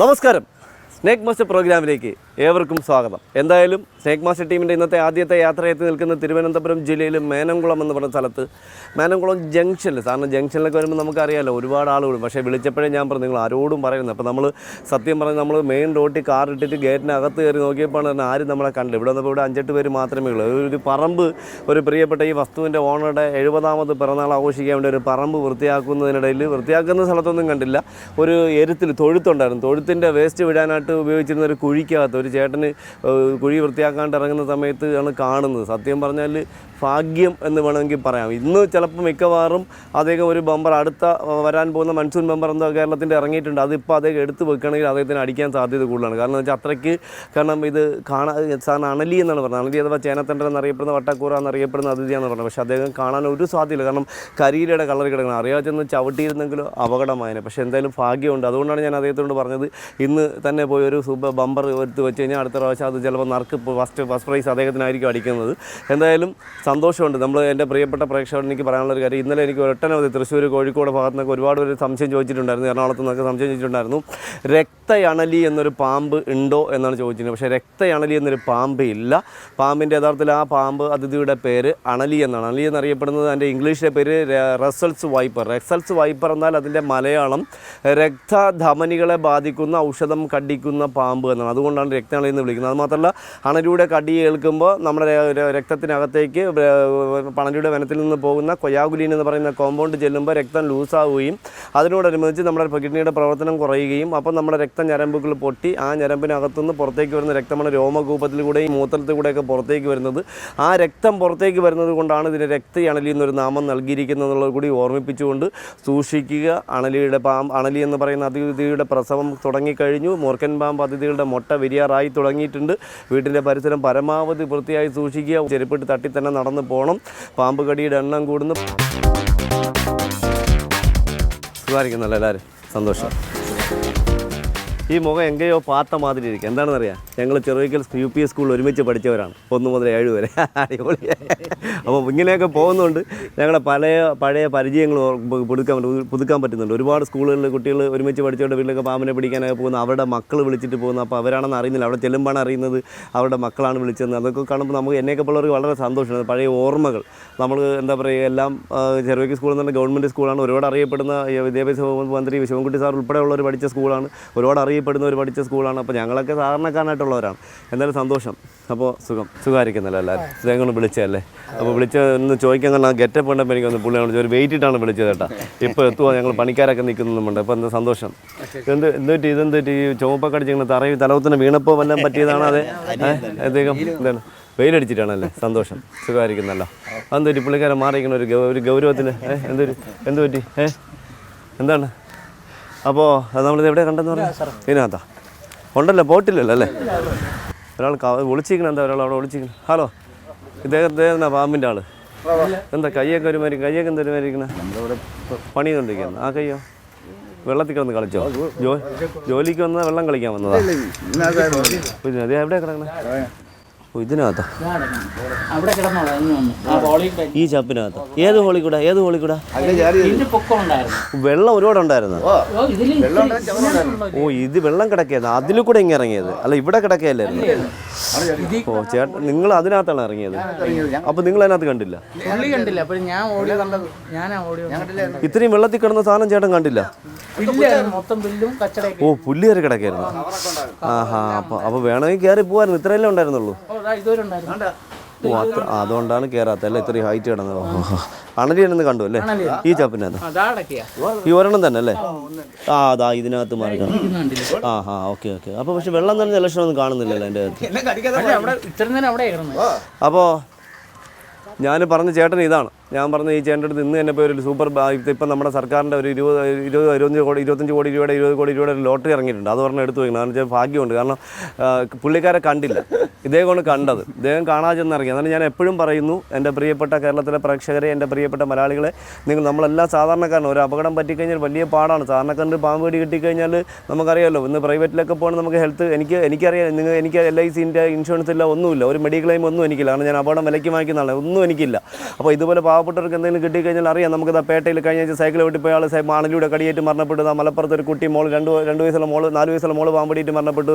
നമസ്കാരം. Snake muster പ്രോഗ്രാമിലേക്ക് ഏവർക്കും സ്വാഗതം. എന്തായാലും സ്നേക്ക് മാസ്റ്റർ ടീമിന്റെ ഇന്നത്തെ ആദ്യത്തെ യാത്രയെത്തി നിൽക്കുന്ന തിരുവനന്തപുരം ജില്ലയിൽ മേനംകുളം എന്ന് പറഞ്ഞ സ്ഥലത്ത് മേനംകുളം ജംഗ്ഷനിൽ സാറിന് ജംഗ്ഷനിലൊക്കെ വരുമ്പോൾ നമുക്കറിയാമല്ലോ ഒരുപാട് ആളുകൾ. പക്ഷേ വിളിച്ചപ്പോഴേ ഞാൻ പറഞ്ഞു നിങ്ങൾ ആരോടും പറയുന്നത് അപ്പോൾ നമ്മൾ സത്യം പറഞ്ഞ് നമ്മൾ മെയിൻ റോട്ടിൽ കാർ ഇട്ടിട്ട് ഗേറ്റിനകത്ത് കയറി നോക്കിയപ്പോൾ ആരും നമ്മളെ കണ്ടില്ല. ഇവിടെ വന്നപ്പോൾ ഇവിടെ അഞ്ചെട്ട് പേര് മാത്രമേ ഉള്ളൂ. ഒരു പറമ്പ് ഒരു പ്രിയപ്പെട്ട ഈ വസ്തുവിന്റെ ഓണറുടെ എഴുപതാമത് പിറന്നാൾ ആഘോഷിക്കാൻ വേണ്ടി ഒരു പറമ്പ് വൃത്തിയാക്കുന്നതിനിടയിൽ വൃത്തിയാക്കുന്ന സ്ഥലത്തൊന്നും കണ്ടില്ല. ഒരു എരുത്തിൽ തൊഴുത്തുണ്ടായിരുന്നു. തൊഴുത്തിന്റെ വേസ്റ്റ് വിടാനായിട്ട് ഉപയോഗിച്ചിരുന്ന ഒരു കുഴിക്കകത്ത് ഒരു ചേട്ടന് കുഴി കുഴി വൃത്തിയാക്കാണ്ട് ഇറങ്ങുന്ന സമയത്ത് ആണ് കാണുന്നത്. സത്യം പറഞ്ഞാൽ ഭാഗ്യം എന്ന് വേണമെങ്കിൽ പറയാം. ഇന്ന് ചിലപ്പോൾ മിക്കവാറും അദ്ദേഹം ഒരു ബമ്പർ അടുത്ത വരാൻ പോകുന്ന മൺസൂൺ ബമ്പർ എന്തോ കേരളത്തിന്റെ ഇറങ്ങിയിട്ടുണ്ട്. അതിപ്പോൾ അദ്ദേഹം എടുത്ത് വെക്കുകയാണെങ്കിൽ അദ്ദേഹത്തിന് അടിക്കാൻ സാധ്യത കൂടുതലാണ്. കാരണം വെച്ചാൽ അത്രയ്ക്ക് കാരണം ഇത് കാണാൻ സാറിന് അണലി എന്നാണ് പറഞ്ഞത്. അണലി അഥവാ ചേനത്തണ്ടൻ എന്നറിയപ്പെടുന്ന വട്ടക്കൂറ എന്നറിയപ്പെടുന്ന അതിഥിയാണെന്ന് പറഞ്ഞത്. പക്ഷേ അദ്ദേഹം കാണാൻ ഒരു സാധ്യതയില്ല. കാരണം കരിയിലയുടെ കളർ കിടക്കണം. അറിയാതെ ചെന്ന് ചവിട്ടിയിരുന്നെങ്കിലും അപകടമായേനെ. പക്ഷേ എന്തായാലും ഭാഗ്യമുണ്ട്. അതുകൊണ്ടാണ് ഞാൻ അദ്ദേഹത്തോട് പറഞ്ഞത് ഇന്ന് തന്നെ പോയി ഒരു സൂപ്പർ ബമ്പർ എടുത്ത് വെച്ച് കഴിഞ്ഞാൽ അടുത്ത പ്രാവശ്യം അത് ചിലപ്പോൾ നറുക്ക് ഫസ്റ്റ് ഫസ്റ്റ് പ്രൈസ് അദ്ദേഹത്തിനായിരിക്കും അടിക്കുന്നത്. എന്തായാലും സന്തോഷമുണ്ട്. നമ്മൾ എന്റെ പ്രിയപ്പെട്ട പ്രേക്ഷകരോട് എനിക്ക് പറയാനുള്ള ഒരു കാര്യം ഇന്നലെ എനിക്ക് ഒട്ടനവധി തൃശ്ശൂർ കോഴിക്കോട് ഭാഗത്തു നിന്നൊക്കെ ഒരുപാട് പേര് സംശയം ചോദിച്ചിട്ടുണ്ടായിരുന്നു. എറണാകുളത്ത് നിന്നൊക്കെ സംശയം ചോദിച്ചിട്ടുണ്ടായിരുന്നു. രക്തയണലി എന്നൊരു പാമ്പ് ഉണ്ടോ എന്നാണ് ചോദിച്ചിരുന്നത്. പക്ഷേ രക്തയണലി എന്നൊരു പാമ്പ് ഇല്ല. പാമ്പിന്റെ യഥാർത്ഥത്തിൽ ആ പാമ്പ് അതിഥിയുടെ പേര് അണലി എന്നാണ്. അണലി എന്നറിയപ്പെടുന്നത് അതിന്റെ ഇംഗ്ലീഷിലെ പേര് റസൽസ് വൈപ്പർ. റെസൽസ് വൈപ്പർ എന്നാൽ അതിന്റെ മലയാളം രക്തധമനികളെ ബാധിക്കുന്ന ഔഷധം കടിക്കുന്ന പാമ്പ് എന്നാണ്. അതുകൊണ്ടാണ് രക്തയണലി എന്ന് വിളിക്കുന്നത്. അതുമാത്രമല്ല അണലിയുടെ കടി കേൾക്കുമ്പോൾ നമ്മുടെ രക്തത്തിനകത്തേക്ക് പണലിയുടെ വനത്തിൽ നിന്ന് പോകുന്ന കൊയാഗുലീൻ എന്ന് പറയുന്ന കോമ്പൗണ്ട് ചെല്ലുമ്പോൾ രക്തം ലൂസാവുകയും അതിനോടനുബന്ധിച്ച് നമ്മുടെ കിഡ്നിയുടെ പ്രവർത്തനം കുറയുകയും അപ്പം നമ്മുടെ രക്ത ഞരമ്പുകൾ പൊട്ടി ആ ഞരമ്പിനകത്തുനിന്ന് പുറത്തേക്ക് വരുന്ന രക്തമാണ് രോമകൂപത്തിലൂടെയും മൂത്രത്തിൽ കൂടെയൊക്കെ പുറത്തേക്ക് വരുന്നത്. ആ രക്തം പുറത്തേക്ക് വരുന്നത് കൊണ്ടാണ് ഇതിന് രക്തയണലി എന്നൊരു നാമം നൽകിയിരിക്കുന്നത് എന്നുള്ളത് കൂടി ഓർമ്മിപ്പിച്ചുകൊണ്ട് സൂക്ഷിക്കുക. അണലിയുടെ പാമ്പ് അണലി എന്ന് പറയുന്ന അതിഥിയുടെ പ്രസവം തുടങ്ങിക്കഴിഞ്ഞു. മൂർക്കൻ പാമ്പ് അതിഥികളുടെ മുട്ട വിരിയാറായി തുടങ്ങിയിട്ടുണ്ട്. വീട്ടിന്റെ പരിസരം പരമാവധി വൃത്തിയായി സൂക്ഷിക്കുക. ചെരുപ്പിട്ട് തട്ടി തന്നെ നടന്നു പോകണം പാമ്പ് കടിയുടെ എണ്ണം കൂടുന്നു. സുഖമായിരിക്കുന്നല്ലോ എല്ലാവരും. സന്തോഷം. ഈ മുഖം എങ്കയോ പാത്ത മാതിരി ഇരിക്കും. എന്താണെന്ന് അറിയാം ഞങ്ങൾ ചെറുവിക്കൽ യു പി സ്കൂളിൽ ഒരുമിച്ച് പഠിച്ചവരാണ്. ഒന്ന് മുതൽ ഏഴ് വരെ. അടിപൊളി. അപ്പോൾ ഇങ്ങനെയൊക്കെ പോകുന്നതുകൊണ്ട് ഞങ്ങളുടെ പല പഴയ പരിചയങ്ങൾ പുതുക്കാൻ പുതുക്കാൻ പറ്റുന്നുണ്ട്. ഒരുപാട് സ്കൂളുകളിൽ കുട്ടികൾ ഒരുമിച്ച് പഠിച്ചവരുടെ വീട്ടിലൊക്കെ പാമ്പിനെ പിടിക്കാനൊക്കെ പോകുന്ന അവരുടെ മക്കൾ വിളിച്ചിട്ട് പോകുന്നു അപ്പോൾ അവരാണെന്ന് അറിയുന്നില്ല. അവിടെ ചെല്ലുമ്പോഴാണ് അറിയുന്നത് അവരുടെ മക്കളാണ് വിളിച്ചതെന്ന്. അതൊക്കെ കാണുമ്പോൾ നമുക്ക് എന്നെയൊക്കെ ഉള്ളവർക്ക് വളരെ സന്തോഷമാണ്. പഴയ ഓർമ്മകൾ. നമ്മൾ എന്താ പറയുക എല്ലാം ചെറുവയ്ക്ക് സ്കൂൾ എന്ന് പറഞ്ഞാൽ ഗവൺമെന്റ് സ്കൂളാണ്. ഒരുപാട് അറിയപ്പെടുന്ന വിദ്യാഭ്യാസ മന്ത്രി ശിവൻകുട്ടി സാർ ഉൾപ്പെടെയുള്ളവർ പഠിച്ച സ്കൂളാണ്. ഒരുപാട് അറിയപ്പെടുന്നവർ പഠിച്ച സ്കൂളാണ്. അപ്പോൾ ഞങ്ങളൊക്കെ സാധാരണക്കാരനായിട്ടുള്ളവരാണ്. എന്തായാലും സന്തോഷം. അപ്പോൾ സുഖം. സുഖമായിരിക്കുന്നല്ലോ എല്ലാവരും. ഇദ്ദേഹം വിളിച്ചതല്ലേ? അപ്പോൾ വിളിച്ച ഒന്ന് ചോദിക്കാൻ കാരണം ഗെറ്റപ്പ് ഉണ്ടപ്പോൾ എനിക്കൊന്ന് പുള്ളിയാണ് ഒരു വെയിറ്റ് ഇട്ടാണ് വിളിച്ചത് കേട്ടോ. ഇപ്പോൾ എത്തുവാ. ഞങ്ങൾ പണിക്കാരൊക്കെ നിൽക്കുന്നുണ്ട് അപ്പോൾ എന്താ സന്തോഷം? എന്ത് എന്ത് പറ്റി? ഇതെന്ത് പറ്റി? ഈ ചുവപ്പൊക്കെ അടിച്ചിങ്ങനെ തറയിൽ തലവത്തിന് വീണപ്പോൾ വല്ലതും പറ്റിയതാണ് അതെ? അദ്ദേഹം എന്താണ്? വെയിലടിച്ചിട്ടാണല്ലേ? സന്തോഷം. സുഖമായിരിക്കുന്നല്ലോ. അതെന്തൊരു പുള്ളിക്കാരൻ മാറിയിരിക്കണ ഒരു ഒരു ഗൗരവത്തിന്? ഏഹ് എന്തൊരു എന്ത് പറ്റി? ഏഹ് എന്താണ്? അപ്പോൾ അത് നമ്മളിത് എവിടെ കണ്ടെന്ന് പറഞ്ഞു? ഇതിനകത്താ. ഉണ്ടല്ലോ പോട്ടില്ലല്ലോ അല്ലേ? ഒരാൾ വിളിച്ചിരിക്കണം എന്താ ഒരാൾ അവിടെ വിളിച്ചിരിക്കണം ഹലോ ഇദ്ദേഹത്തെ എന്നാ പാമ്പിന്റെ ആൾ? എന്താ കയ്യൊക്കെ ഒരുമാതിരി കയ്യൊക്കെ എന്താ ഒരുമാതിരിക്കണ? പണി കൊണ്ടിരിക്കുന്നു ആ കയ്യോ? വെള്ളത്തിൽ കിടന്ന് കളിച്ചോ? ജോ ജോലിക്ക് വന്നാൽ വെള്ളം കളിക്കാൻ വന്നതാ? പിന്നെ അത് എവിടെ കിടക്കണേ? ഇതിനകത്താ? അവിടെ കിടന്നോളാം ഈ ചപ്പിനകത്ത്. ഏത് ഹോളി കൂടെ? ഏത് ഹോളി കൂടെ? വെള്ളം ഒരുപാട് ഉണ്ടായിരുന്നു. ഓ ഇത് വെള്ളം കിടക്കായിരുന്നു അതിൽ കൂടെ ഇങ്ങനെ ഇറങ്ങിയത്. അല്ല ഇവിടെ കിടക്കയല്ലായിരുന്നു. ഓ ചേട്ടൻ നിങ്ങൾ അതിനകത്താണ് ഇറങ്ങിയത്. അപ്പൊ നിങ്ങൾ അതിനകത്ത് കണ്ടില്ല. ഇത്രയും വെള്ളത്തിൽ കിടന്ന സാധനം ചേട്ടൻ കണ്ടില്ല? ഓ പുല്ല് കയറി കിടക്കായിരുന്നു. ആഹാ അപ്പൊ അപ്പൊ വേണമെങ്കിൽ കയറി പോകായിരുന്നു ഇത്രയല്ലേ ഉണ്ടായിരുന്നുള്ളൂ. അതുകൊണ്ടാണ് കേറാത്ത അല്ലേ? ഇത്രയും ഹൈറ്റ് കിടന്നത്. അണലി എന്നെ കണ്ടു അല്ലേ? ഈ അടക്കിയ ഈ ഒരെണ്ണം തന്നെ അല്ലേ? ആ അതാ ഇതിനകത്ത് മാറി ആ ഹാ ഓക്കെ ഓക്കെ. അപ്പോൾ പക്ഷെ വെള്ളം തന്നെ ലക്ഷണമൊന്നും കാണുന്നില്ലല്ലോ എന്റെ അകത്ത്. അപ്പോ അപ്പോൾ ഞാൻ പറഞ്ഞ ചേട്ടൻ ഇതാണ്. ഞാൻ പറഞ്ഞ ഈ ചേട്ടന്റെ അടുത്ത് ഇന്ന് തന്നെ പോയി ഒരു സൂപ്പർ ഇപ്പം നമ്മുടെ സർക്കാരിന്റെ ഒരു ഇരുപത് ഇരുപത് ഇരുപത്തഞ്ച് കോടി ഇരുപത്തഞ്ച് കോടി രൂപയുടെ ഇരുപത് കോടി രൂപയുടെ ഒരു ലോട്ടറി ഇറങ്ങിയിട്ടുണ്ട്. അത് പറഞ്ഞ് എടുത്തു വയ്ക്കണം കാരണം വെച്ചാൽ ഭാഗ്യമുണ്ട്. കാരണം പുള്ളിക്കാരെ കണ്ടില്ല. ഇദ്ദേഹം കൊണ്ട് കണ്ടത്. ഇദ്ദേഹം കാണാതെ ചെന്നിറങ്ങി അതാണ് ഞാൻ എപ്പോഴും പറയുന്നു എന്റെ പ്രിയപ്പെട്ട കേരളത്തിലെ പ്രേക്ഷകരെ എന്റെ പ്രിയപ്പെട്ട മലയാളികളെ നിങ്ങൾ നമ്മളെല്ലാം സാധാരണക്കാരനും ഒരു അപകടം പറ്റിക്കഴിഞ്ഞാൽ വലിയ പാടാണ്. സാധാരണക്കാരന്റെ പാമ്പ് കടി കിട്ടിക്കഴിഞ്ഞാൽ നമുക്കറിയാമല്ലോ ഇന്ന് പ്രൈവറ്റിലൊക്കെ പോകണം നമുക്ക് ഹെൽത്ത്. എനിക്ക് എനിക്കറിയാം നിങ്ങൾ എനിക്ക് എൽ ഐ സിന്റെ ഇൻഷുറൻസ് ഇല്ല ഒന്നുമില്ല. ഒരു മെഡിക്ലെയിം ഒന്നും എനിക്കില്ല. കാരണം ഞാൻ അപകടം വിലയ്ക്ക് വാങ്ങിക്കുന്നതാണ് ഒന്നും എനിക്കില്ല. അപ്പോൾ ഇതുപോലെ പാവപ്പെട്ടവർക്ക് എന്തെങ്കിലും കിട്ടിക്കഴിഞ്ഞാൽ അറിയാം. നമുക്ക് നമുക്കത് പേട്ടയിൽ കഴിഞ്ഞ സൈക്കിൾ വെട്ടി പോയ ആൾ മാണിലൂടെ കടിയേറ്റ് മരണപ്പെട്ടു. മലപ്പുറത്ത് ഒരു കുട്ടി മോൾ രണ്ട് രണ്ട് വയസ്സുള്ള മോൾ നാല് വയസ്സുള്ള മോൾ പാമ്പടിയിട്ട് മരണപ്പെട്ടു.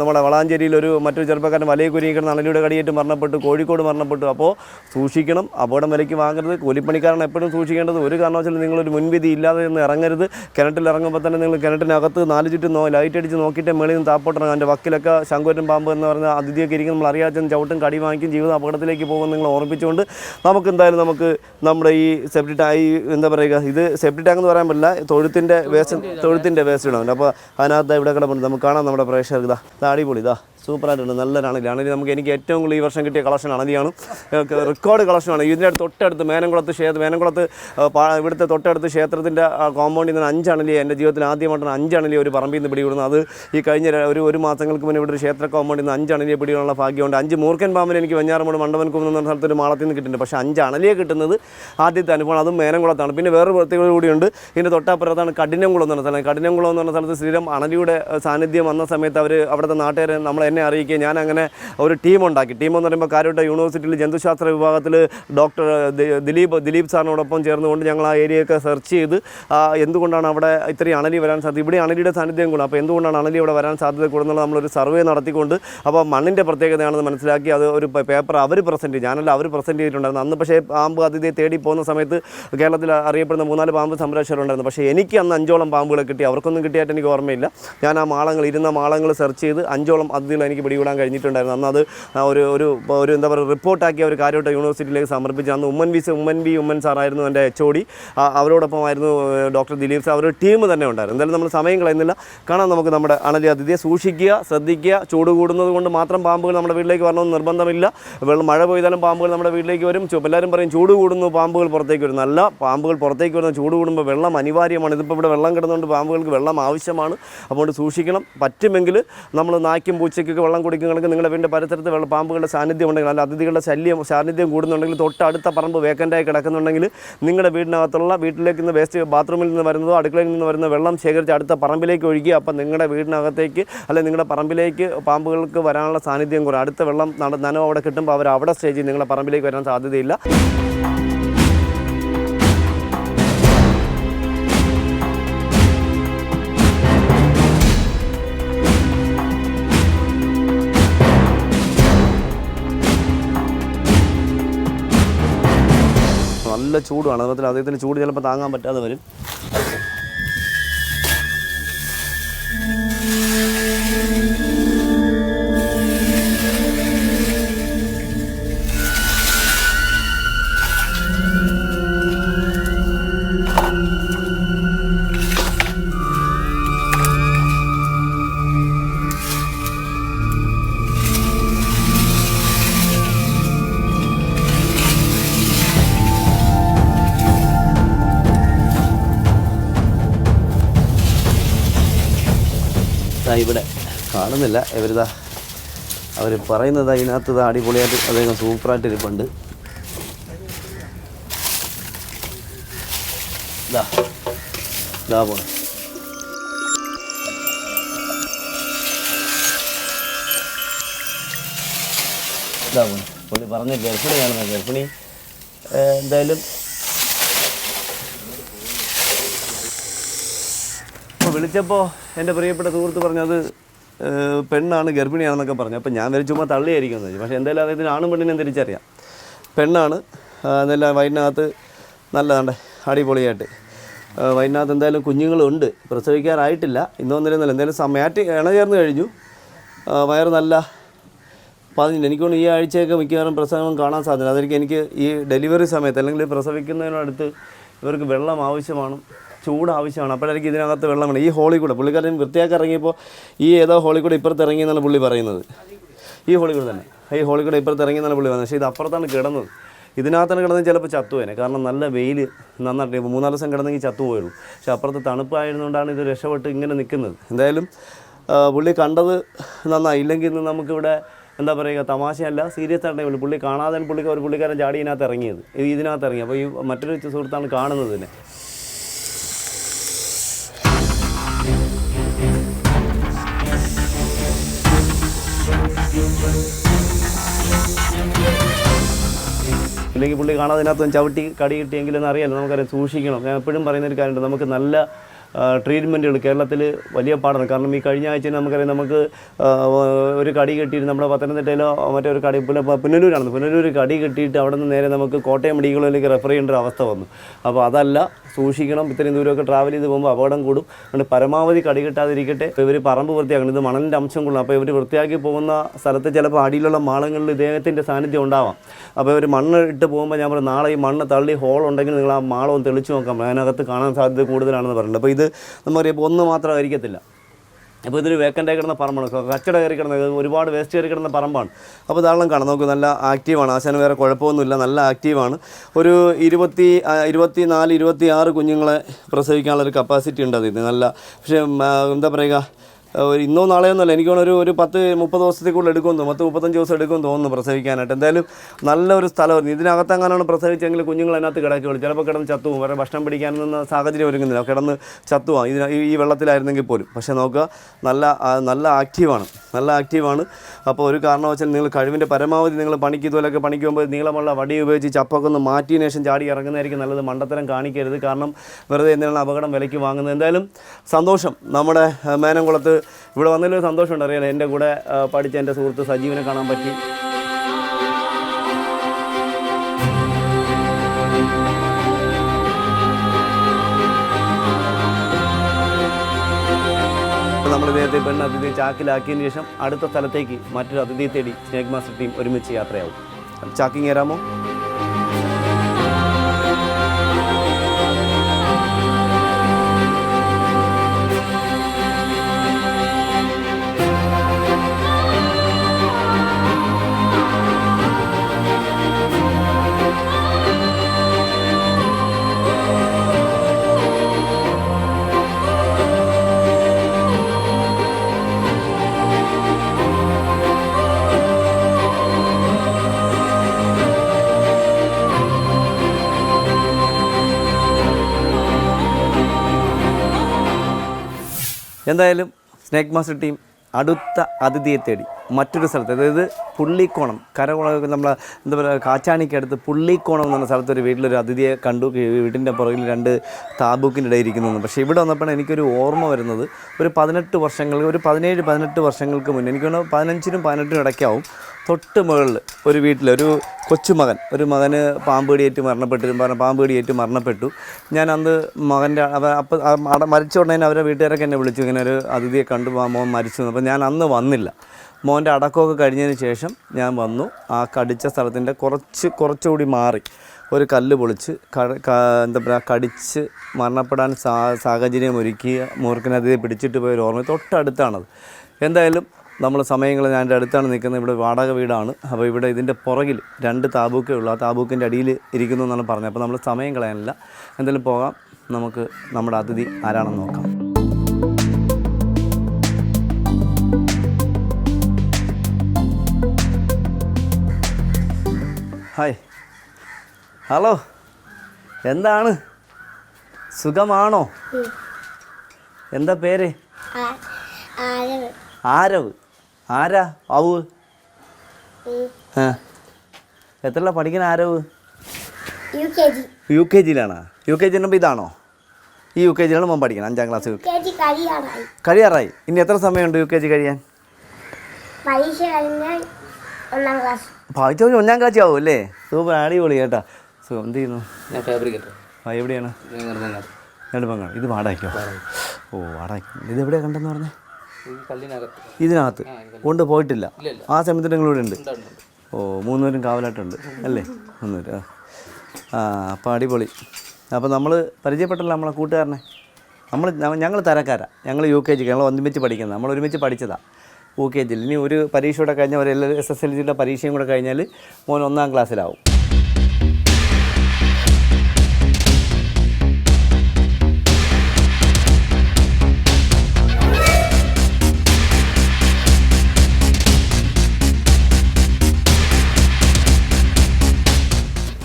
നമ്മുടെ വളാഞ്ചേരിയിൽ ഒരു മറ്റൊരു ചെറുപ്പക്കാരൻ വലയ കുരുങ്ങി കിടന്ന് അണലിയുടെ കടിയേറ്റ് മരണപ്പെട്ടു. കോഴിക്കോട് മരണപ്പെട്ടു. അപ്പോൾ സൂക്ഷിക്കണം. അപകടം വിലയ്ക്ക് വാങ്ങരുത്. കൂലിപ്പണിക്കാരൻ എപ്പോഴും സൂക്ഷിക്കേണ്ടത് ഒരു കാരണവശാലും നിങ്ങളൊരു മുൻവിധി ഇല്ലാതെ നിന്ന് ഇറങ്ങരുത്. കിണറ്റിൽ ഇറങ്ങുമ്പോൾ തന്നെ നിങ്ങൾ കിണറ്റിനകത്ത് നാല് ചുറ്റും നോ ലൈറ്റ് അടിച്ച് നോക്കിയിട്ട് മേളിൽ നിന്ന് താപ്പോട്ടിറങ്ങും അതിന്റെ വക്കിലൊക്കെ ശങ്കുരം പാമ്പ് എന്ന് പറഞ്ഞ അതിഥിയൊക്കെ ഇരിക്കും നമ്മൾ അറിയാതെ ചവിട്ടും കടി വാങ്ങിക്കും. ജീവിതം അപകടത്തിലേക്ക് പോകുമെന്ന് നിങ്ങൾ ഓർമ്മിപ്പിച്ചുകൊണ്ട് നമുക്ക് എന്തായാലും നമുക്ക് നമ്മുടെ ഈ സെപ്റ്റി ടാങ്ക് എന്താ പറയുക ഇത് സെപ്റ്റി ടാങ്ക് എന്ന് പറയാൻ പറ്റില്ല തൊഴുത്തിന്റെ വേസ്റ്റ് തൊഴുത്തിന്റെ വേസ്റ്റ് ഇടാൻ അപ്പോൾ അതിനകത്ത് ഇവിടെ കിടപ്പുണ്ട്. നമുക്ക് കാണാം നമ്മുടെ പ്രേക്ഷകർക്ക് ഇതാ ഇതാ അടിപൊളി. ഇതാ സൂപ്പറായിട്ടുണ്ട്. നല്ലൊരു അണലി അണലി നമുക്ക് എനിക്ക് ഏറ്റവും കൂടുതൽ ഈ വർഷം കിട്ടിയ കളക്ഷൻ അണലിയാണ് റെക്കോർഡ് കളക്ഷനാണ് ഇതിന്റെ തൊട്ടടുത്ത് മേനംകുളത്ത് ക്ഷേത്രം മേനംകുളത്ത് ഇവിടുത്തെ തൊട്ടടുത്ത് ക്ഷേത്രത്തിന്റെ കോമ്പൗണ്ടിൽ നിന്ന് അഞ്ച് അണലി എന്റെ ജീവിതത്തിൽ ആദ്യമായിട്ടാണ് അഞ്ച് അണലി ഒരു പറമ്പിൽ നിന്ന് പിടികൂടുന്നത്. അത് ഈ കഴിഞ്ഞ ഒരു ഒരു മാസങ്ങൾക്ക് മുന്നേ ഇവിടെ ക്ഷേത്ര കോമ്പൗണ്ടിൽ നിന്ന് അഞ്ച് അണലിയെ പിടികൂടാനുള്ള ഭാഗ്യമുണ്ട്. അഞ്ച് മൂർക്കൻ പാമ്പിന് എനിക്ക് വെഞ്ഞാറമൂട് മണ്ഡപൻ കുന്ന് എന്ന സ്ഥലത്ത് ഒരു മാളത്തിൽ നിന്ന് കിട്ടുന്നുണ്ട് പക്ഷേ അഞ്ച് അണലിയെ കിട്ടുന്നത്? ആദ്യത്തെ അനുഭവം അതും മേനംകുളത്താണ്. പിന്നെ വേറെ പ്രത്യേകത കൂടിയുണ്ട്. ഇതിന്റെ തൊട്ടപ്പുറത്താണ് കഠിനംകുളം എന്ന് പറഞ്ഞ സ്ഥലം. കഠിനംകുളം എന്ന് പറഞ്ഞ സ്ഥലത്ത് സ്ഥിരം അണലിയുടെ സാന്നിധ്യം വന്ന സമയത്ത് അവർ അവിടുത്തെ നാട്ടുകാരെ നമ്മൾ എന്നെ അറിയിക്കുക ഞാൻ അങ്ങനെ ഒരു ടീം ഉണ്ടാക്കി. ടീം എന്ന് പറയുമ്പോൾ കാര്യമായിട്ട് യൂണിവേഴ്സിറ്റിയിൽ ജന്തുശാസ്ത്ര വിഭാഗത്തിൽ ഡോക്ടർ ദിലീപ് ദിലീപ് സാറിനോടൊപ്പം ചേർന്നുകൊണ്ട് ഞങ്ങൾ ആ ഏരിയയൊക്കെ സെർച്ച് ചെയ്ത് എന്തുകൊണ്ടാണ് അവിടെ ഇത്രയും അണലി വരാൻ സാധ്യത? ഇവിടെ അണലിയുടെ സാന്നിധ്യം കൂടും. അപ്പോൾ എന്തുകൊണ്ടാണ് അണലി ഇവിടെ വരാൻ സാധ്യത കൂടുന്നത് നമ്മളൊരു സർവേ നടത്തിക്കൊണ്ട് അപ്പോൾ മണ്ണിന്റെ പ്രത്യേകതയാണെന്ന് മനസ്സിലാക്കി അത് ഒരു പേപ്പർ അവർ പ്രസന്റ് ഞാനല്ല അവർ പ്രസന്റ് ചെയ്തിട്ടുണ്ടായിരുന്നു. അന്ന് പക്ഷേ പാമ്പ് അതിഥിയെ തേടി പോകുന്ന സമയത്ത് കേരളത്തിൽ അറിയപ്പെടുന്ന മൂന്നാൽ പാമ്പ് സംരക്ഷകരുണ്ടായിരുന്നു. പക്ഷേ എനിക്ക് അന്ന് അഞ്ചോളം പാമ്പുകളെ കിട്ടി. അവർക്കൊന്നും കിട്ടിയായിട്ട് എനിക്ക് ഓർമ്മയില്ല. ഞാൻ ആ മാളങ്ങൾ ഇരുന്ന മാളങ്ങൾ സെർച്ച് ചെയ്ത് അഞ്ചോളം അതിഥികൾ എനിക്ക് പിടികൂടാൻ കഴിഞ്ഞിട്ടുണ്ടായിരുന്നു. അന്ന് അത് ഒരു ഒരു ഒരു എന്താ പറയുക റിപ്പോർട്ടാക്കി അവർ കാര്യമായിട്ട് യൂണിവേഴ്സിറ്റിയിലേക്ക് സമർപ്പിച്ചു. അന്ന് ഉമ്മൻ വി ഉമ്മൻ ബി ഉമ്മൻ സാറായിരുന്നു എന്റെ എച്ച് ഒ ഡി. അവരോടൊപ്പമായിരുന്നു ഡോക്ടർ ദിലീപ് സാർ. അവരുടെ ടീം തന്നെ ഉണ്ടായിരുന്നു. എന്തായാലും നമ്മൾ സമയം കളയുന്നില്ല. കാണാൻ നമുക്ക് നമ്മുടെ അണലി അതിഥിയെ സൂക്ഷിക്കുക ശ്രദ്ധിക്കുക. ചൂട് കൂടുന്നത് കൊണ്ട് മാത്രം പാമ്പുകൾ നമ്മുടെ വീട്ടിലേക്ക് വരണമെന്ന് നിർബന്ധമില്ല. വെള്ളം മഴ പെയ്താലും പാമ്പുകൾ നമ്മുടെ വീട്ടിലേക്ക് വരും. എല്ലാവരും പറയും ചൂട് കൂടുന്നു പാമ്പുകൾ പുറത്തേക്ക് വരും നല്ല പാമ്പുകൾ പുറത്തേക്ക് വരുന്ന ചൂട് കൂടുമ്പോൾ വെള്ളം അനിവാര്യമാണ്. ഇതിപ്പോൾ ഇവിടെ വെള്ളം കിടന്നുകൊണ്ട് പാമ്പുകൾക്ക് വെള്ളം ആവശ്യമാണ്. അതുകൊണ്ട് സൂക്ഷിക്കണം. പറ്റുമെങ്കിൽ നമ്മൾ നായ്ക്കും പൂച്ചയ്ക്കൊക്കെ വെള്ളം കുടിക്കുകയാണെങ്കിൽ നിങ്ങളുടെ വീടിന്റെ പരിസരത്ത് വെള്ളം പാമ്പുകളുടെ സാന്നിധ്യം ഉണ്ടെങ്കിൽ അല്ല അതിഥികളുടെ ശല്യം സാന്നിധ്യം കൂടുന്നുണ്ടെങ്കിൽ തൊട്ടടുത്ത പറമ്പ് വേക്കന്റായി കിടക്കുന്നുണ്ടെങ്കിൽ നിങ്ങളുടെ വീടിനകത്തുള്ള വീട്ടിലേക്ക് നിന്ന് വേസ്റ്റ് ബാത്റൂമിൽ നിന്ന് വരുന്നതോ അടുക്കളയിൽ നിന്ന് വരുന്ന വെള്ളം ശേഖരിച്ച് അടുത്ത പറമ്പിലേക്ക് ഒഴുകി അപ്പം നിങ്ങളുടെ വീടിനകത്തേക്ക് അല്ലെങ്കിൽ നിങ്ങളുടെ പറമ്പിലേക്ക് പാമ്പുകൾക്ക് വരാനുള്ള സാന്നിധ്യം കുറയും. അടുത്ത വെള്ളം നനവ് അവിടെ കിട്ടുമ്പോൾ അവർ അവിടെ സ്റ്റേ ചെയ്ത് നിങ്ങളുടെ പറമ്പിലേക്ക് വരാൻ സാധ്യതയില്ല. ചൂടുമാണ് അതുപോലെ അദ്ദേഹത്തിന് ചൂട് ചിലപ്പോൾ താങ്ങാൻ പറ്റാതെ വരും. കാണുന്നില്ല. ഇവരിതാ അവർ പറയുന്നത് അതിനകത്ത് ഇതാ അടിപൊളിയായിട്ട് അദ്ദേഹം സൂപ്പറായിട്ട് ഇരിപ്പുണ്ട്. ഇതാ ഇതാ പോണ. പുള്ളി പറഞ്ഞ ഗർഭിണിയാണെന്ന് ഗർഭിണി എന്തായാലും വിളിച്ചപ്പോൾ എന്റെ പ്രിയപ്പെട്ട സുഹൃത്ത് പറഞ്ഞത് പെണ്ണാണ് ഗർഭിണിയാണെന്നൊക്കെ പറഞ്ഞു. അപ്പോൾ ഞാൻ വരെ ചുമ്മാ തള്ളിയായിരിക്കും എന്ന് പക്ഷേ എന്തായാലും അദ്ദേഹത്തിന് ആണും പെണ്ണിനും തിരിച്ചറിയാം. പെണ്ണാണ് എന്നെല്ലാം നല്ല വയറ്റിനകത്ത് നല്ലതാണ്ട് അടിപൊളിയായിട്ട്. വൈകുന്നകത്ത് എന്തായാലും കുഞ്ഞുങ്ങളുണ്ട്. പ്രസവിക്കാറായിട്ടില്ല. ഇന്നൊന്നിരുന്നില്ല എന്തായാലും സമയാറ്റ് ഇണ ചേർന്ന് കഴിഞ്ഞു. വയറ് നല്ല പതിനില്ല എനിക്ക് ഈ ആഴ്ചയൊക്കെ മിക്കവാറും പ്രസവം കാണാൻ സാധ്യത അതായിരിക്കും എനിക്ക് ഈ ഡെലിവറി സമയത്ത് അല്ലെങ്കിൽ പ്രസവിക്കുന്നതിനടുത്ത് ഇവർക്ക് വെള്ളം ആവശ്യമാണ്. ചൂട് ആവശ്യമാണ് അപ്പോഴായിരിക്കും ഇതിനകത്ത് വെള്ളം വേണം. ഈ ഹോളി കൂടെ പുള്ളിക്കാരൻ വൃത്തിയാക്കി ഇറങ്ങിയപ്പോൾ ഈ ഏതോ ഹോളി കൂടെ ഇപ്പുറത്ത് ഇറങ്ങി എന്നാണ് പുള്ളി പറയുന്നത്. ഈ ഹോളി കൂടെ തന്നെ. ഈ ഹോളി കൂടെ ഇപ്പുറത്ത് ഇറങ്ങി എന്നാണ് പുള്ളി പറയുന്നത്. പക്ഷേ ഇത് അപ്പുറത്താണ് കിടന്നത്. ഇതിനകത്താണ് കിടന്നത് ചിലപ്പോൾ ചത്തുവേനെ കാരണം നല്ല വെയിൽ നന്നായിട്ട് ഇപ്പോൾ മൂന്നാൽ ദിവസം കിടന്നെങ്കിൽ ചത്തുപോയുള്ളൂ. പക്ഷേ അപ്പുറത്ത് തണുപ്പായതുകൊണ്ടാണ് ഇത് രക്ഷപ്പെട്ട് ഇങ്ങനെ നിൽക്കുന്നത്. എന്തായാലും പുള്ളി കണ്ടത് നന്നായി. ഇല്ലെങ്കിൽ ഇന്ന് നമുക്കിവിടെ എന്താ പറയുക തമാശയല്ല സീരിയസ് ആയിട്ട് പുള്ളി കാണാതെ പുള്ളിക്ക് ഒരു പുള്ളിക്കാരൻ ചാടി ഇതിനകത്ത് ഇറങ്ങിയത്. ഇത് ഇതിനകത്ത് ഇറങ്ങി. അപ്പോൾ ഈ മറ്റൊരു സുഹൃത്താണ് കാണുന്നത് തന്നെ ഇല്ലെങ്കിൽ പുള്ളി കാണാതെ ചവിട്ടി കടി കിട്ടിയെങ്കിലെന്ന് അറിയാലോ നമുക്കറിയാം സൂക്ഷിക്കണം. ഞാൻ എപ്പോഴും പറയുന്ന ഒരു കാര്യമുണ്ട് നമുക്ക് നല്ല ട്രീറ്റ്മെന്റുകൾ കേരളത്തിൽ വലിയ പാടാണ്. കാരണം ഈ കഴിഞ്ഞ ആഴ്ച നമുക്കറിയാം നമുക്ക് ഒരു കടി കിട്ടിയിട്ട് നമ്മുടെ പത്തനംതിട്ടയിലോ മറ്റേ ഒരു കടി പുനലൂരാണ്. പുനലൂർ കടി കിട്ടിയിട്ട് അവിടെ നിന്ന് നേരെ നമുക്ക് കോട്ടയം മെഡിക്കലിലേക്ക് റെഫർ ചെയ്യേണ്ട ഒരു അവസ്ഥ വന്നു. അപ്പോൾ അതല്ല സൂക്ഷിക്കണം. ഇത്രയും ദൂരമൊക്കെ ട്രാവൽ ചെയ്ത് പോകുമ്പോൾ അപകടം കൂടും. അതുകൊണ്ട് പരമാവധി കടി കിട്ടാതിരിക്കട്ടെ. ഇവർ പറമ്പ് വൃത്തിയാക്കണം. ഇത് മണലിന്റെ അംശം കൊള്ളും. അപ്പോൾ ഇവർ വൃത്തിയാക്കി പോകുന്ന സ്ഥലത്ത് ചിലപ്പോൾ അടിയിലുള്ള മാളങ്ങളിൽ ഇദ്ദേഹത്തിന്റെ സാന്നിധ്യം ഉണ്ടാവാം. അപ്പോൾ ഇവർ മണ്ണ് ഇട്ട് പോകുമ്പോൾ ഞാൻ പറയും നാളെ ഈ മണ്ണ് തള്ളി ഹോൾ ഉണ്ടെങ്കിൽ നിങ്ങൾ ആ മാളം തെളിച്ച് നോക്കാം. അതിനകത്ത് കാണാൻ സാധ്യത കൂടുതലാണെന്ന് പറയുന്നത് അപ്പോൾ ഇത് നമുക്കറിയാം ഒന്ന് മാത്രമായിരിക്കത്തില്ല അപ്പോൾ ഇതൊരു വേക്കന്റായി കിടന്ന പറമ്പാണ്. കച്ചട കയറി കിടന്ന ഒരുപാട് വേസ്റ്റ് കയറി കിടന്ന പറമ്പാണ്. അപ്പോൾ ധാരാളം കാണാം. നമുക്ക് നല്ല ആക്റ്റീവാണ്. ആശാന് വേറെ കുഴപ്പമൊന്നുമില്ല. നല്ല ആക്റ്റീവാണ്. ഒരു ഇരുപത്തി ഇരുപത്തി നാല് ഇരുപത്തി ആറ് കുഞ്ഞുങ്ങളെ പ്രസവിക്കാനുള്ളൊരു കപ്പാസിറ്റി ഉണ്ട് അതിന്. നല്ല പക്ഷേ എന്താ പറയുക ഇന്നോ നാളെയോ ഒന്നുമല്ല എനിക്ക് ഒരു ഒരു പത്ത് മുപ്പത് ദിവസത്തേക്കുള്ളിൽ എടുക്കുമെന്ന് പത്ത് മുപ്പത്തഞ്ച് ദിവസം എടുക്കുമെന്ന് തോന്നുന്നു പ്രസവിക്കാനായിട്ട്. എന്തായാലും നല്ലൊരു സ്ഥലമായിരുന്നു ഇതിനകത്തെങ്ങാനാണ് പ്രസവിച്ചെങ്കിൽ കുഞ്ഞുങ്ങൾ അതിനകത്ത് കിടക്കുകയുള്ളൂ. ചിലപ്പോൾ കിടന്ന് ചത്തുപോകും. വേറെ ഭക്ഷണം പിടിക്കാനൊന്നും സാഹചര്യം ഒരുങ്ങുന്നില്ല. കിടന്ന് ചത്തുപോകാം. ഇതിന് ഈ- വെള്ളത്തിലായിരുന്നെങ്കിൽ പോലും. പക്ഷേ നോക്കുക നല്ല നല്ല ആക്റ്റീവാണ്. നല്ല ആക്റ്റീവാണ്. അപ്പോൾ ഒരു കാരണവശാൽ നിങ്ങൾ കഴിവിന്റെ പരമാവധി നിങ്ങൾ പണിക്ക് ഇതുപോലൊക്കെ പണിക്ക് പോകുമ്പോൾ നീളമുള്ള വടി ഉപയോഗിച്ച് ചപ്പൊക്കെ ഒന്ന് മാറ്റിയ ശേഷം ചാടി ഇറങ്ങുന്നതായിരിക്കും നല്ലത്. മണ്ടത്തരം കാണിക്കരുത്. കാരണം വെറുതെ എന്തിനാണ് അപകടം വിലയ്ക്ക് വാങ്ങുന്നത്? എന്തായാലും സന്തോഷം. നമ്മുടെ മേനംകുളത്ത് ഇവിടെ വന്നതിലൊരു സന്തോഷമുണ്ട്. അറിയാലോ എന്റെ കൂടെ പഠിച്ച എന്റെ സുഹൃത്ത് സജീവിനെ കാണാൻ പറ്റി. നമ്മൾ ഇദ്ദേഹത്തെ പെണ്ണ് അതിഥി ചാക്കിലാക്കിയതിന് ശേഷം അടുത്ത സ്ഥലത്തേക്ക് മറ്റൊരു അതിഥിയെ തേടി സ്നേക് മാസ്റ്റർ ടീം ഒരുമിച്ച് യാത്രയാവും. ചാക്കിങ് കയറാമോ എന്തായാലും സ്നേക് മാസ്റ്റർ ടീം അടുത്ത അതിഥിയെ തേടി മറ്റൊരു സ്ഥലത്ത് അതായത് പുള്ളിക്കോണം കരകുളം നമ്മൾ എന്താ പറയുക കാച്ചാണിക്കടുത്ത് പുള്ളിക്കോണം എന്ന് സ്ഥലത്ത് ഒരു വീട്ടിലൊരു അതിഥിയെ കണ്ടു. വീടിന്റെ പുറകിൽ രണ്ട് താബൂക്കിന്റെ ഇടയിൽ ഇരിക്കുന്നു പക്ഷേ ഇവിടെ വന്നപ്പോൾ എനിക്കൊരു ഓർമ്മ വരുന്നത്. ഒരു പതിനെട്ട് വർഷങ്ങൾ ഒരു പതിനേഴ് പതിനെട്ട് വർഷങ്ങൾക്ക് മുന്നേ എനിക്ക് തോന്നുന്നു പതിനഞ്ചിനും പതിനെട്ടിനും ഇടയ്ക്കാവും തൊട്ട് മുകളിൽ ഒരു വീട്ടിൽ ഒരു കൊച്ചുമകൻ ഒരു മകന് പാമ്പ് മരണപ്പെട്ടിരുന്നു മരണപ്പെട്ടു പറഞ്ഞ പാമ്പ് കടിയേറ്റ് മരണപ്പെട്ടു. ഞാൻ അന്ന് മകന്റെ അപ്പം അവിടെ മരിച്ച ഉടനെ അവരെ വീട്ടുകാരൊക്കെ എന്നെ വിളിച്ചു ഇങ്ങനെ ഒരു അതിഥിയെ കണ്ടു മോൻ മരിച്ചു അപ്പം ഞാൻ അന്ന് വന്നില്ല. മോന്റെ അടക്കമൊക്കെ കഴിഞ്ഞതിന് ശേഷം ഞാൻ വന്നു. ആ കടിച്ച സ്ഥലത്തിന്റെ കുറച്ച് കുറച്ചുകൂടി മാറി. ഒരു കല്ല് പൊളിച്ച് എന്താ പറയുക കടിച്ച് മരണപ്പെടാൻ സാ സാഹചര്യം ഒരുക്കി മൂർഖനതിയെ പിടിച്ചിട്ട് പോയ ഒരു ഓർമ്മ തൊട്ടടുത്താണത്. എന്തായാലും നമ്മൾ സമയങ്ങൾ ഞാൻ എന്റെ അടുത്താണ് നിൽക്കുന്നത്. ഇവിടെ വാടക വീടാണ്. അപ്പോൾ ഇവിടെ ഇതിന്റെ പുറകിൽ രണ്ട് താബൂക്കേ ഉള്ളൂ. ആ താബൂക്കിന്റെ അടിയിൽ ഇരിക്കുന്നു എന്നാണ് പറഞ്ഞത്. അപ്പോൾ നമ്മൾ സമയം കളയാനില്ല. എന്തായാലും പോകാം. നമുക്ക് നമ്മുടെ അതിഥി ആരാണെന്ന് നോക്കാം. ഹായ്. ഹലോ. എന്താണ്? സുഖമാണോ? എന്താ പേര്? ആരവ്. ആരവ്. ആരാ? ആവു. എത്രല്ല പഠിക്കുന്ന Aarav U K G U K ജിയിലാണോ U K G number ഇതാണോ? ഈ യു കെ ജിയിലാണ് മോൻ പഠിക്കണം അഞ്ചാം ക്ലാസ് യു കെ ജി കഴിയാറായി. കഴിയാറായി. ഇനി എത്ര സമയമുണ്ട് യു കെ ജി കഴിയാൻ പരീക്ഷ ഒന്നാം ക്ലാസ് ആവും അല്ലേ? സൂപ്പർ അടിപൊളി കേട്ടാ. സോ എന്ത് ചെയ്യുന്നു? ഞാൻ ഫാബ്രിക്കേറ്റർ ആ എവിടെയാണ്? ഇത് വാടകയ്ക്കോ? ഓ പാടാക്കി ഇത് എവിടെയാണ് കണ്ടെന്ന് പറഞ്ഞേ? ഇതിനകത്ത്? കൊണ്ട് പോയിട്ടില്ല? ആ സമയത്ത് നിങ്ങൾ ഇവിടെ ഉണ്ട്. ഓ മൂന്നുപേരും കാവലായിട്ടുണ്ട് അല്ലേ? മൂന്നുപേര് ആ. ആ അപ്പോൾ അടിപൊളി. അപ്പോൾ നമ്മൾ പരിചയപ്പെട്ടല്ലോ നമ്മളെ കൂട്ടുകാരനെ? നമ്മൾ ഞങ്ങൾ തരക്കാരാ. ഞങ്ങൾ യു കെ ജി ഞങ്ങൾ ഒന്നിച്ച് പഠിക്കുന്നത് നമ്മൾ ഒരുമിച്ച് പഠിച്ചതാണ് യു കെ ജിയിൽ. ഇനി ഒരു പരീക്ഷ കൂടെ കഴിഞ്ഞാൽ ഒരു എൽ എസ് എസ് എൽ ജിയുടെ പരീക്ഷയും കൂടെ കഴിഞ്ഞാൽ മോൻ ഒന്നാം ക്ലാസ്സിലാവും.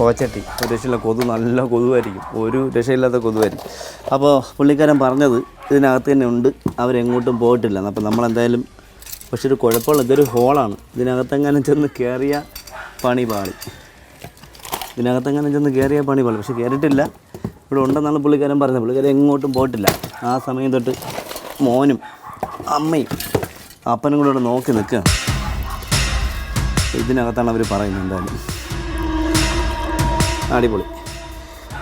പുകച്ചട്ടി. ഒരു രക്ഷയില്ല കൊതു നല്ല കൊതുവായിരിക്കും. ഒരു രക്ഷയില്ലാത്ത കൊതുവായിരിക്കും. അപ്പോൾ പുള്ളിക്കാരൻ പറഞ്ഞത് ഇതിനകത്ത് തന്നെ ഉണ്ട്. അവരെങ്ങോട്ടും പോയിട്ടില്ല. അപ്പോൾ നമ്മളെന്തായാലും പക്ഷെ ഒരു കുഴപ്പമുള്ള ഇതൊരു ഹോളാണ്. ഇതിനകത്തെങ്ങാനും ചെന്ന് കയറിയ പണി പാളി. ഇതിനകത്തെങ്ങനെ ചെന്ന് കയറിയ പണി പാളി. പക്ഷെ കയറിയിട്ടില്ല ഇവിടെ ഉണ്ടെന്നാണ് പുള്ളിക്കാരൻ പറഞ്ഞത്. പുള്ളിക്കാരൻ എങ്ങോട്ടും പോയിട്ടില്ല. ആ സമയം തൊട്ട് മോനും അമ്മയും അപ്പനും കൂടെ ഇവിടെ നോക്കി നിൽക്കുകയാണ്. ഇതിനകത്താണ് അവർ പറയുന്നത് എന്തായാലും. അടിപൊളി.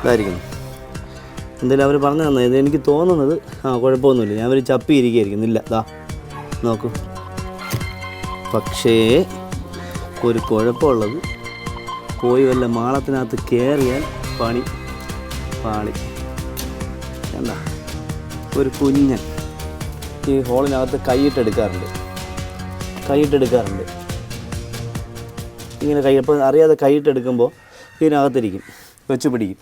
ഇതായിരിക്കുന്നു. എന്തായാലും അവർ പറഞ്ഞു തന്നെ ഇത് എനിക്ക് തോന്നുന്നത് ആ കുഴപ്പമൊന്നുമില്ല. ഞാൻ ഒരു ചപ്പി ഇരിക്കുകയായിരിക്കും ഇല്ല ദാ നോക്കൂ. പക്ഷേ ഒരു കുഴപ്പമുള്ളത് പോയി വല്ല മാളത്തിനകത്ത് കയറിയാൽ പണി പാളി. എന്താ? ഒരു കുഞ്ഞൻ ഈ ഹോളിനകത്ത് കൈയിട്ടെടുക്കാറുണ്ട്. കൈയിട്ടെടുക്കാറുണ്ട്. ഇങ്ങനെ കൈ അപ്പോൾ അറിയാതെ കൈയിട്ടെടുക്കുമ്പോൾ ഇതിനകത്തിരിക്കും വെച്ച് പിടിക്കും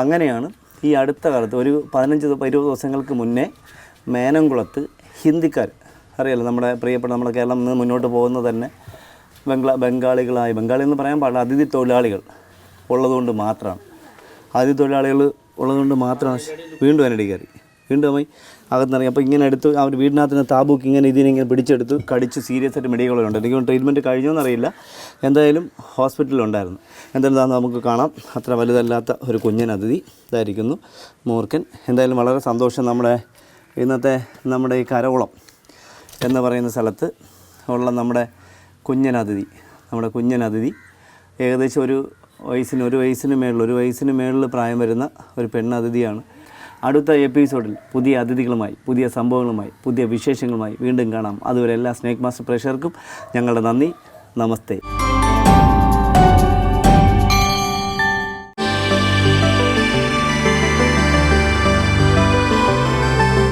അങ്ങനെയാണ് ഈ അടുത്ത കാലത്ത് ഒരു പതിനഞ്ച് ഇരുപത് ദിവസങ്ങൾക്ക് മുന്നേ മേനംകുളത്ത് ഹിന്ദിക്കാർ അറിയാലോ നമ്മുടെ പ്രിയപ്പെട്ട നമ്മുടെ കേരളം നിന്ന് മുന്നോട്ട് പോകുന്നത് തന്നെ ബംഗ്ലാ ബംഗാളികളായി ബംഗാളി എന്ന് പറയാൻ പാടില്ല അതിഥി തൊഴിലാളികൾ ഉള്ളതുകൊണ്ട് മാത്രമാണ്. അതിഥി തൊഴിലാളികൾ ഉള്ളതുകൊണ്ട് മാത്രമാണ് വീണ്ടും അതിനടി കയറി. വീണ്ടും പോയി അകത്തിറങ്ങി. അപ്പോൾ ഇങ്ങനെ എടുത്ത്. അവർ വീടിനകത്തിന് താബൂക്ക് ഇങ്ങനെ ഇതിനിങ്ങനെ പിടിച്ചെടുത്ത്. കടിച്ച് സീരിയസ് ആയിട്ട് മെഡിക്കൽ മെഡിക്കലുണ്ട് എനിക്ക് ട്രീറ്റ്മെന്റ് കഴിഞ്ഞോന്നറിയില്ല. എന്തായാലും ഹോസ്പിറ്റലിലുണ്ടായിരുന്നു. എന്തായാലും നമുക്ക് കാണാം. അത്ര വലുതല്ലാത്ത ഒരു കുഞ്ഞൻ അതിഥി ഇതായിരിക്കുന്നു. മൂർഖൻ. എന്തായാലും വളരെ സന്തോഷം നമ്മുടെ ഇന്നത്തെ നമ്മുടെ ഈ കരകുളം എന്ന് പറയുന്ന സ്ഥലത്ത് ഉള്ള നമ്മുടെ കുഞ്ഞൻ അതിഥി. നമ്മുടെ കുഞ്ഞൻ അതിഥി. ഏകദേശം ഒരു വയസ്സിന് ഒരു വയസ്സിന് മേളിൽ ഒരു വയസ്സിന് മേളിൽ പ്രായം വരുന്ന ഒരു പെണ്ണതിഥിയാണ് അടുത്ത എപ്പിസോഡിൽ പുതിയ അതിഥികളുമായി പുതിയ സംഭവങ്ങളുമായി പുതിയ വിശേഷങ്ങളുമായി വീണ്ടും കാണാം. അതുവരെ എല്ലാ സ്നേക് മാസ്റ്റർ പ്രേക്ഷകർക്കും ഞങ്ങളുടെ നന്ദി. നമസ്തേ.